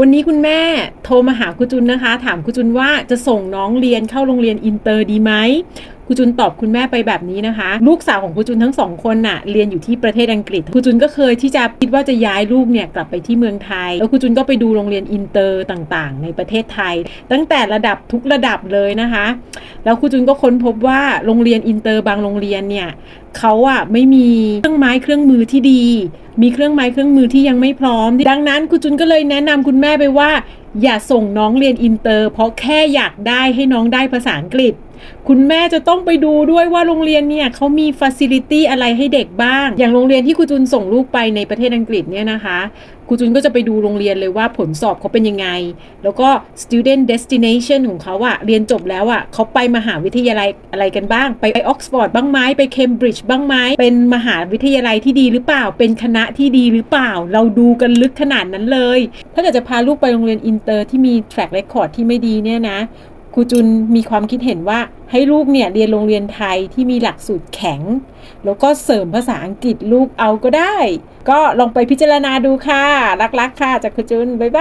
วันนี้คุณแม่โทรมาหาคุณจุนนะคะ ถามคุณจุนว่าจะส่งน้องเรียนเข้าโรงเรียนอินเตอร์ดีไหมคุณจุนตอบคุณแม่ไปแบบนี้นะคะ ลูกสาวของคุณจุนทั้งสองคนน่ะเรียนอยู่ที่ประเทศอังกฤษคุณจุนก็เคยที่จะคิดว่าจะย้ายลูกเนี่ยกลับไปที่เมืองไทย แล้วคุณจุนก็ไปดูโรงเรียนอินเตอร์ต่างๆ ในประเทศไทย ตั้งแต่ระดับทุกระดับเลยนะคะ แล้วครูจุนก็ค้นพบว่าโรงเรียนอินเตอร์บางโรงเรียนเนี่ยเขาอะไม่มีเครื่องไม้เครื่องมือที่ดี มีเครื่องไม้เครื่องมือที่ยังไม่พร้อม ดังนั้นครูจุนก็เลยแนะนำคุณแม่ไปว่า อย่าส่งน้องเรียนอินเตอร์ เพราะแค่อยากได้ให้น้องได้ภาษาอังกฤษ คุณแม่จะต้องไปดูด้วยว่าโรงเรียนเนี่ยเขามีฟัซิลิตี้อะไรให้เด็กบ้าง อย่างโรงเรียนที่ครูจุนส่งลูกไปในประเทศอังกฤษเนี่ยนะคะครูจุนก็จะไปดูโรงเรียนเลยว่าผลสอบเขาเป็นยังไง แล้วก็ student destination ของเขาอะเรียนจบแล้วอะเขาไปมหาวิทยาลัยอะไรกันบ้าง ไปออกซฟอร์ดบ้างไหมไปเคมบริดจ์บ้างไหมเป็นมหาวิทยาลัยที่ดีหรือเปล่า เป็นคณะที่ดีหรือเปล่า เราดูกันลึกขนาดนั้นเลย ถ้าเกิดจะพาลูกไปโรงเรียนอินเตอร์ที่มี track record ที่ไม่ดีเนี่ยนะ ครูจุนมีความคิดเห็นว่าให้ลูกเนี่ยเรียนโรงเรียนไทยที่มีหลักสูตรแข็ง แล้วก็เสริมภาษาอังกฤษลูกเอาก็ได้ ก็ลองไปพิจารณาดูค่ะ รักๆค่ะจากครูจุน บ๊ายบาย